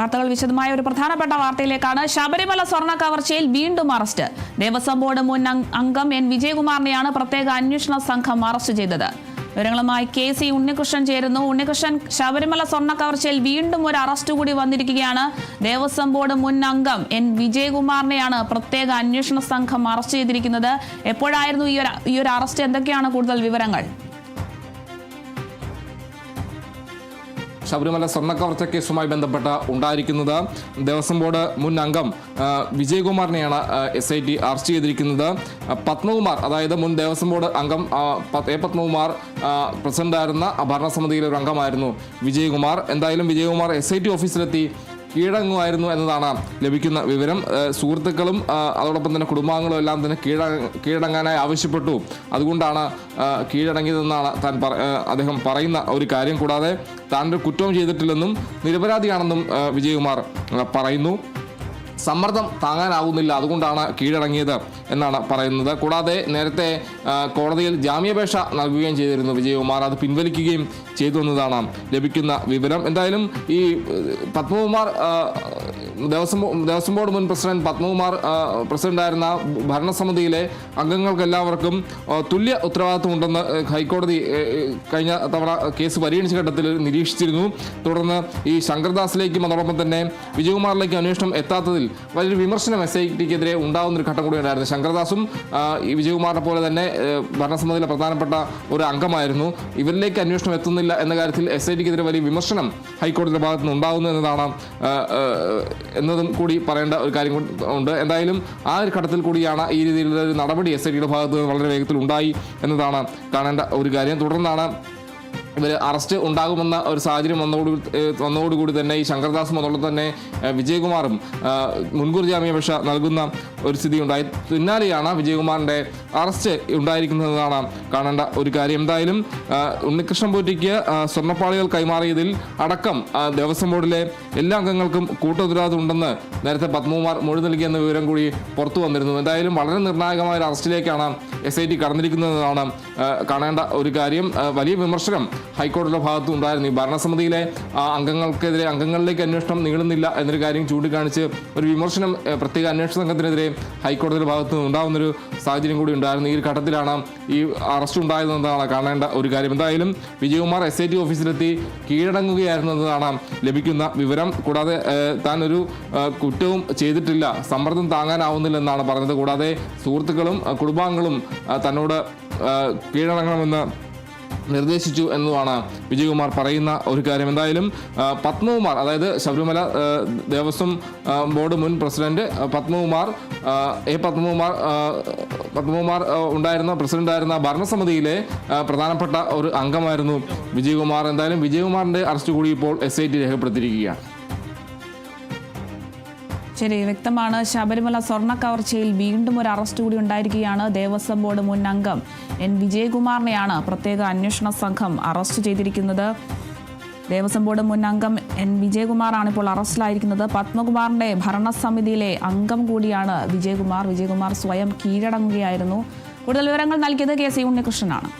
വാർത്തകൾ വിശദമായ ഒരു പ്രധാനപ്പെട്ട വാർത്തയിലേക്കാണ് ശബരിമല സ്വർണ കവർച്ചയിൽ വീണ്ടും അറസ്റ്റ്. ദേവസ്വം ബോർഡ് മുൻ അംഗ- എൻ വിജയകുമാറിനെയാണ് പ്രത്യേക അന്വേഷണ സംഘം അറസ്റ്റ് ചെയ്തത്. വിവരങ്ങളുമായി കെ സി ഉണ്ണികൃഷ്ണൻ ചേരുന്നു. ഉണ്ണികൃഷ്ണൻ ശബരിമല സ്വർണ കവർച്ചയിൽ വീണ്ടും ഒരു അറസ്റ്റ് കൂടി വന്നിരിക്കുകയാണ്. ദേവസ്വം ബോർഡ് മുൻ അംഗം എൻ വിജയകുമാറിനെയാണ് പ്രത്യേക അന്വേഷണ സംഘം അറസ്റ്റ് ചെയ്തിരിക്കുന്നത്. എപ്പോഴായിരുന്നു ഈ ഒരു ഈ ഒരു അറസ്റ്റ്? എന്തൊക്കെയാണ് കൂടുതൽ വിവരങ്ങൾ? ശബരിമല സ്വർണക്കവർച്ച കേസുമായി ബന്ധപ്പെട്ട ഉണ്ടായിരിക്കുന്നത്. ദേവസ്വം ബോർഡ് മുൻ അംഗം വിജയകുമാറിനെയാണ് എസ് ഐ ടി അറസ്റ്റ് ചെയ്തിരിക്കുന്നത്. പത്മകുമാർ അതായത് മുൻ ദേവസ്വം ബോർഡ് അംഗം എ പത്മകുമാർ പ്രസിഡന്റായിരുന്ന ഭരണസമിതിയിലെ ഒരു അംഗമായിരുന്നു വിജയകുമാർ. എന്തായാലും വിജയകുമാർ എസ് ഐ ടി ഓഫീസിലെത്തി കീഴടങ്ങുമായിരുന്നു എന്നതാണ് ലഭിക്കുന്ന വിവരം. സുഹൃത്തുക്കളും അതോടൊപ്പം തന്നെ കുടുംബാംഗങ്ങളും എല്ലാം തന്നെ കീഴ കീഴടങ്ങാനായി ആവശ്യപ്പെട്ടു. അതുകൊണ്ടാണ് കീഴടങ്ങിയതെന്നാണ് താൻ പറ- അദ്ദേഹം പറയുന്ന ഒരു കാര്യം. കൂടാതെ താൻ ഒരു കുറ്റവും ചെയ്തിട്ടില്ലെന്നും നിരപരാധിയാണെന്നും വിജയകുമാർ പറയുന്നു. സമ്മർദ്ദം താങ്ങാനാവുന്നില്ല. അതുകൊണ്ടാണ് കീഴടങ്ങിയത് എന്നാണ് പറയുന്നത്. കൂടാതെ നേരത്തെ കോടതിയിൽ ജാമ്യാപേക്ഷ നൽകുകയും ചെയ്തിരുന്നു വിജയകുമാർ. അത് പിൻവലിക്കുകയും ചെയ്തു എന്നതാണ് ലഭിക്കുന്ന വിവരം. എന്തായാലും ഈ പത്മകുമാർ ദേവസ്വം ദേവസ്വം ബോർഡ് മുൻ പ്രസിഡന്റ് പത്മകുമാർ പ്രസിഡന്റായിരുന്ന ഭരണസമിതിയിലെ അംഗങ്ങൾക്ക് എല്ലാവർക്കും തുല്യ ഉത്തരവാദിത്വമുണ്ടെന്ന് ഹൈക്കോടതി കഴിഞ്ഞ തവണ കേസ് പരിഗണിച്ച ഘട്ടത്തിൽ നിരീക്ഷിച്ചിരുന്നു. തുടർന്ന് ഈ ശങ്കർദാസിലേക്കും അതോടൊപ്പം തന്നെ വിജയകുമാറിലേക്കും അന്വേഷണം എത്താത്തതിൽ വലിയൊരു വിമർശനം എസ് ഐ ടിക്കെതിരെ ഉണ്ടാകുന്ന ഒരു ഘട്ടം കൂടി ഉണ്ടായിരുന്നു. ശങ്കർദാസും ഈ വിജയകുമാറിനെ പോലെ തന്നെ ഭരണസമിതിയിലെ പ്രധാനപ്പെട്ട ഒരു അംഗമായിരുന്നു. ഇവരിലേക്ക് അന്വേഷണം എത്തുന്നില്ല എന്ന കാര്യത്തിൽ എസ് ഐ ടിക്കെതിരെ വലിയ വിമർശനം ഹൈക്കോടതിയുടെ ഭാഗത്തുനിന്ന് ഉണ്ടാകുന്നു എന്നതാണ് എന്നതും കൂടി പറയേണ്ട ഒരു കാര്യം ഉണ്ട്. എന്തായാലും ആ ഒരു ഘട്ടത്തിൽ കൂടിയാണ് ഈ രീതിയിലുള്ള ഒരു നടപടി എസ് ഐ ടിയുടെ ഭാഗത്ത് നിന്ന് വളരെ വേഗത്തിൽ ഉണ്ടായി എന്നതാണ് കാണേണ്ട ഒരു കാര്യം. തുടർന്നാണ് ഇവർ അറസ്റ്റ് ഉണ്ടാകുമെന്ന ഒരു സാഹചര്യം വന്നോട് വന്നതോടുകൂടി തന്നെ ഈ ശങ്കർദാസും അതുപോലെ തന്നെ വിജയകുമാറും മുൻകൂർ ജാമ്യാപേക്ഷ നൽകുന്ന ഒരു സ്ഥിതി ഉണ്ടായി പിന്നാലെയാണ് വിജയകുമാറിന്റെ അറസ്റ്റ് ഉണ്ടായിരിക്കുന്നതാണ് കാണേണ്ട ഒരു കാര്യം എന്തായാലും ഉണ്ണികൃഷ്ണൻ പോറ്റിക്ക് സ്വർണപ്പാളികൾ കൈമാറിയതിൽ അടക്കം ദേവസ്വം ബോർഡിലെ എല്ലാ അംഗങ്ങൾക്കും കൂട്ടുത്തരവാദിത്വം ഉണ്ടെന്ന് നേരത്തെ പത്മകുമാർ മൊഴി നൽകിയെന്ന വിവരം കൂടി പുറത്തു വന്നിരുന്നു. എന്തായാലും വളരെ നിർണായകമായ ഒരു അറസ്റ്റിലേക്കാണ് എസ് ഐ ടി കടന്നിരിക്കുന്നതെന്നാണ് കാണേണ്ട ഒരു കാര്യം വലിയ വിമർശനം ഹൈക്കോടതിയുടെ ഭാഗത്തും ഉണ്ടായിരുന്നു. ഈ ഭരണസമിതിയിലെ അംഗങ്ങൾക്കെതിരെ അംഗങ്ങളിലേക്ക് അന്വേഷണം നീളുന്നില്ല എന്നൊരു കാര്യം ചൂണ്ടിക്കാണിച്ച് ഒരു വിമർശനം പ്രത്യേക അന്വേഷണ സംഘത്തിനെതിരെ ഹൈക്കോടതിയുടെ ഭാഗത്ത് നിന്ന് ഉണ്ടാകുന്നൊരു സാഹചര്യം കൂടി ഉണ്ടായിരുന്നു. ഈ ഘട്ടത്തിലാണ് ഈ അറസ്റ്റ് ഉണ്ടായതെന്നതാണ് കാണേണ്ട ഒരു കാര്യം. എന്തായാലും വിജയകുമാർ എസ് ഐ ടി ഓഫീസിലെത്തി കീഴടങ്ങുകയായിരുന്നു എന്നതാണ് ലഭിക്കുന്ന വിവരം. കൂടാതെ താൻ ഒരു കുറ്റവും ചെയ്തിട്ടില്ല. സമ്മർദ്ദം താങ്ങാനാവുന്നില്ലെന്നാണ് പറഞ്ഞത്. കൂടാതെ സുഹൃത്തുക്കളും കുടുംബാംഗങ്ങളും തന്നോട് കീഴടങ്ങണമെന്ന് നിർദ്ദേശിച്ചു എന്നതാണ് വിജയകുമാർ പറയുന്ന ഒരു കാര്യം. എന്തായാലും പത്മകുമാർ അതായത് ശബരിമല ദേവസ്വം ബോർഡ് മുൻ പ്രസിഡന്റ് പത്മകുമാർ എ പത്മകുമാർ പത്മകുമാർ ഉണ്ടായിരുന്ന പ്രസിഡന്റായിരുന്ന ഭരണസമിതിയിലെ പ്രധാനപ്പെട്ട ഒരു അംഗമായിരുന്നു വിജയകുമാർ. എന്തായാലും വിജയകുമാറിന്റെ അറസ്റ്റ് കൂടി ഇപ്പോൾ എസ് ഐ ടി രേഖപ്പെടുത്തിയിരിക്കുകയാണ്. ശരി വ്യക്തമാണ്. ശബരിമല സ്വർണ കവർച്ചയിൽ വീണ്ടും ഒരു അറസ്റ്റ് കൂടി ഉണ്ടായിരിക്കുകയാണ് ദേവസ്വം ബോർഡ് മുൻ അംഗം എൻ. വിജയകുമാറിനെയാണ് പ്രത്യേക അന്വേഷണ സംഘം അറസ്റ്റ് ചെയ്തിരിക്കുന്നത്. ദേവസ്വം ബോർഡ് മുൻ അംഗം എൻ. വിജയകുമാറാണ് ഇപ്പോൾ അറസ്റ്റിലായിരിക്കുന്നത്. പത്മകുമാറിന്റെ ഭരണസമിതിയിലെ അംഗം കൂടിയാണ് വിജയകുമാർ. വിജയകുമാർ സ്വയം കീഴടങ്ങുകയായിരുന്നു. കൂടുതൽ വിവരങ്ങൾ നൽകിയത് കെ. സി. ഉണ്ണികൃഷ്ണനാണ്.